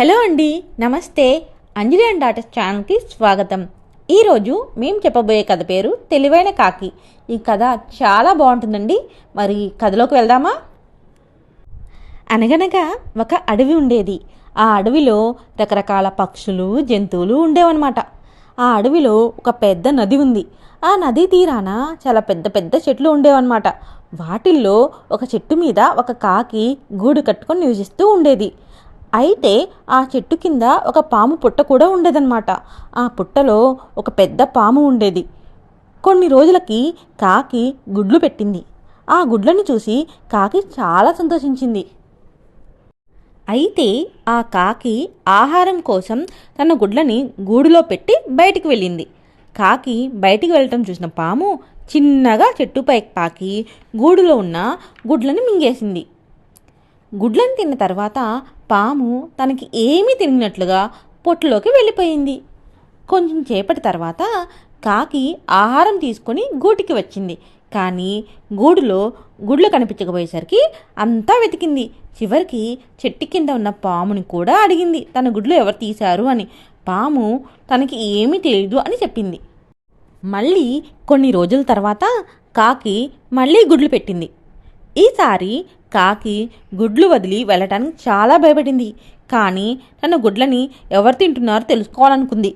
Hello అండి నమస్తే. అంజలి and daughters ఛానల్కి స్వాగతం. ఈరోజు మేము చెప్పబోయే కథ పేరు తెలివైన కాకి. ఈ కథ చాలా బాగుంటుందండి. మరి కథలోకి వెళ్దామా? అనగనగా ఒక అడవి ఉండేది. ఆ అడవిలో రకరకాల పక్షులు జంతువులు ఉండేవన్నమాట. ఆ అడవిలో ఒక పెద్ద నది ఉంది. ఆ నది తీరాన చాలా పెద్ద పెద్ద చెట్లు ఉండేవన్నమాట. వాటిల్లో ఒక చెట్టు మీద ఒక కాకి గూడు కట్టుకొని నివసిస్తూ ఉండేది. అయితే ఆ చెట్టు కింద ఒక పాము పుట్ట కూడా ఉండేదన్నమాట. ఆ పుట్టలో ఒక పెద్ద పాము ఉండేది. కొన్ని రోజులకి కాకి గుడ్లు పెట్టింది. ఆ గుడ్లను చూసి కాకి చాలా సంతోషించింది. అయితే ఆ కాకి ఆహారం కోసం తన గుడ్లని గూడులో పెట్టి బయటికి వెళ్ళింది. కాకి బయటికి వెళ్ళటం చూసిన పాము చిన్నగా చెట్టుపై పాకి గూడులో ఉన్న గుడ్లని మింగేసింది. గుడ్లను తిన్న తర్వాత పాము తనకి ఏమీ తిరిగినట్లుగా పొట్టులోకి వెళ్ళిపోయింది. కొంచెం సేపటి తర్వాత కాకి ఆహారం తీసుకొని గూటికి వచ్చింది. కానీ గూడులో గుడ్లు కనిపించకపోయేసరికి అంతా వెతికింది. చివరికి చెట్టు కింద ఉన్న పాముని కూడా అడిగింది. తన గుడ్లు ఎవరు తీశారు అని. పాము తనకి ఏమీ తెలియదు అని చెప్పింది. మళ్ళీ కొన్ని రోజుల తర్వాత కాకి మళ్ళీ గుడ్లు పెట్టింది. ఈసారి కాకి గుడ్లు వదిలి వెళ్ళటానికి చాలా భయపడింది. కానీ తన గుడ్లని ఎవరు తింటున్నారో తెలుసుకోవాలనుకుంది.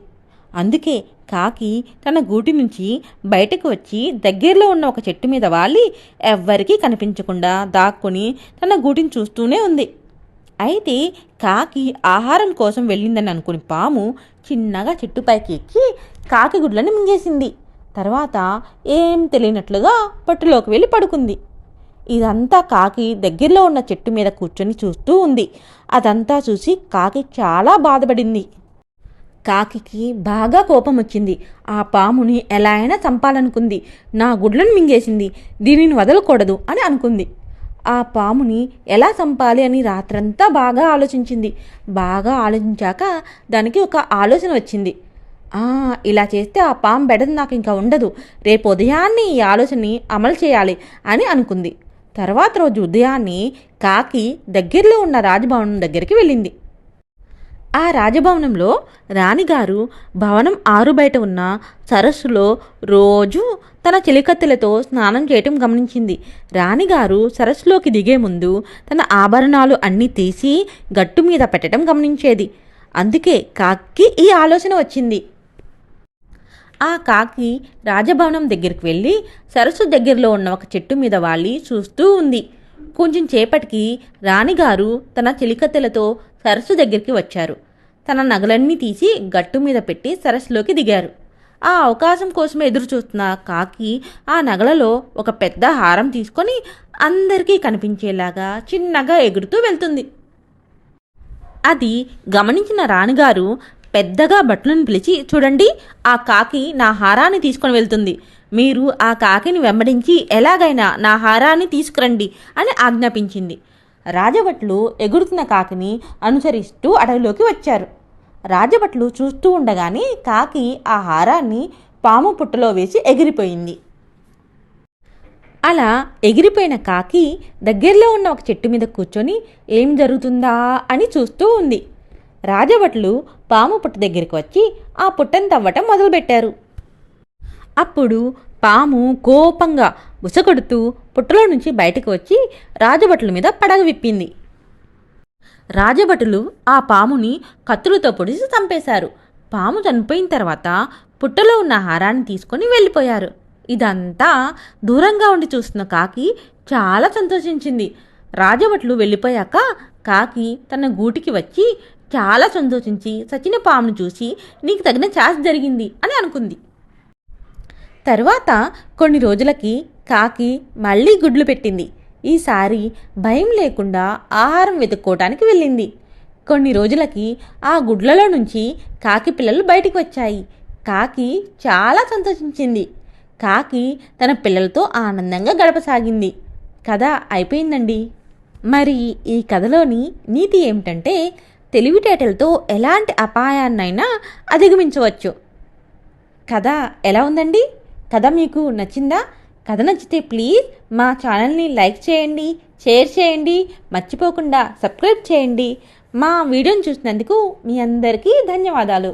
అందుకే కాకి తన గూటి నుంచి బయటకు వచ్చి దగ్గరలో ఉన్న ఒక చెట్టు మీద వాలి ఎవ్వరికీ కనిపించకుండా దాక్కుని తన గూటిని చూస్తూనే ఉంది. అయితే కాకి ఆహారం కోసం వెళ్ళిందని అనుకుని పాము చిన్నగా చెట్టుపైకి ఎక్కి కాకి గుడ్లను మింగేసింది. తర్వాత ఏం తెలియనట్లుగా పట్టులోకి వెళ్ళి పడుకుంది. ఇదంతా కాకి దగ్గరలో ఉన్న చెట్టు మీద కూర్చొని చూస్తూ ఉంది. అదంతా చూసి కాకి చాలా బాధపడింది. కాకికి బాగా కోపం వచ్చింది. ఆ పాముని ఎలా అయినా చంపాలనుకుంది. నా గుడ్లను మింగేసింది. దీనిని వదలకూడదు అని అనుకుంది. ఆ పాముని ఎలా చంపాలి అని రాత్రంతా బాగా ఆలోచించింది. బాగా ఆలోచించాక దానికి ఒక ఆలోచన వచ్చింది. ఇలా చేస్తే ఆ పాము బెడద నాకు ఇంకా ఉండదు. రేపు ఉదయాన్నే ఈ ఆలోచనని అమలు చేయాలి అని అనుకుంది. తర్వాత రోజు ఉదయాన్నే కాకి దగ్గరలో ఉన్న రాజభవనం దగ్గరికి వెళ్ళింది. ఆ రాజభవనంలో రాణిగారు భవనం ఆరు బయట ఉన్న సరస్సులో రోజు తన చెలికత్తెలతో స్నానం చేయటం గమనించింది. రాణిగారు సరస్సులోకి దిగే ముందు తన ఆభరణాలు అన్నీ తీసి గట్టు మీద పెట్టడం గమనించేది. అందుకే కాకి ఈ ఆలోచన వచ్చింది. ఆ కాకి రాజభవనం దగ్గరికి వెళ్ళి సరస్సు దగ్గరలో ఉన్న ఒక చెట్టు మీద వాలి చూస్తూ ఉంది. కొంచెం చేపటికి రాణిగారు తన చిలికత్తెలతో సరస్సు దగ్గరికి వచ్చారు. తన నగలన్నీ తీసి గట్టు మీద పెట్టి సరస్సులోకి దిగారు. ఆ అవకాశం కోసం ఎదురు చూస్తున్న కాకి ఆ నగలలో ఒక పెద్ద హారం తీసుకొని అందరికీ కనిపించేలాగా చిన్నగా ఎగురుతూ వెళ్తుంది. అది గమనించిన రాణిగారు పెద్దగా భటులను పిలిచి చూడండి ఆ కాకి నా హారాన్ని తీసుకొని వెళ్తుంది. మీరు ఆ కాకిని వెంబడించి ఎలాగైనా నా హారాన్ని తీసుకురండి అని ఆజ్ఞాపించింది. రాజభట్లు ఎగురుతున్న కాకిని అనుసరిస్తూ అడవిలోకి వచ్చారు. రాజభట్లు చూస్తూ ఉండగానే కాకి ఆ హారాన్ని పాము పుట్టలో వేసి ఎగిరిపోయింది. అలా ఎగిరిపోయిన కాకి దగ్గరలో ఉన్న ఒక చెట్టు మీద కూర్చొని ఏం జరుగుతుందా? అని చూస్తూ ఉంది. రాజభట్లు పాము పుట్ట దగ్గరికి వచ్చి ఆ పుట్టను తవ్వటం మొదలుపెట్టారు. అప్పుడు పాము కోపంగా బుసకొడుతూ పుట్టలో నుంచి బయటకు వచ్చి రాజభటుల మీద పడగ విప్పింది. రాజభటులు ఆ పాముని కత్తులతో పొడిచి చంపేశారు. పాము చనిపోయిన తర్వాత పుట్టలో ఉన్న హారాన్ని తీసుకొని వెళ్ళిపోయారు. ఇదంతా దూరంగా ఉండి చూస్తున్న కాకి చాలా సంతోషించింది. రాజభట్లు వెళ్ళిపోయాక కాకి తన గూటికి వచ్చి చాలా సంతోషించి సచిన పామును చూసి నీకు తగిన ఛాన్స్ జరిగింది అని అనుకుంది. తర్వాత కొన్ని రోజులకి కాకి మళ్ళీ గుడ్లు పెట్టింది. ఈసారి భయం లేకుండా ఆహారం వెతుక్కోవటానికి వెళ్ళింది. కొన్ని రోజులకి ఆ గుడ్లలో నుంచి కాకి పిల్లలు బయటికి వచ్చాయి. కాకి చాలా సంతోషించింది. కాకి తన పిల్లలతో ఆనందంగా గడపసాగింది. కథ అయిపోయిందండి. మరి ఈ కథలోని నీతి ఏమిటంటే తెలివితేటలతో ఎలాంటి అపాయాన్నైనా అధిగమించవచ్చు. కథ ఎలా ఉందండి? కథ మీకు నచ్చిందా? కథ నచ్చితే ప్లీజ్ మా ఛానల్ని లైక్ చేయండి షేర్ చేయండి మర్చిపోకుండా సబ్స్క్రైబ్ చేయండి. మా వీడియోని చూసినందుకు మీ అందరికీ ధన్యవాదాలు.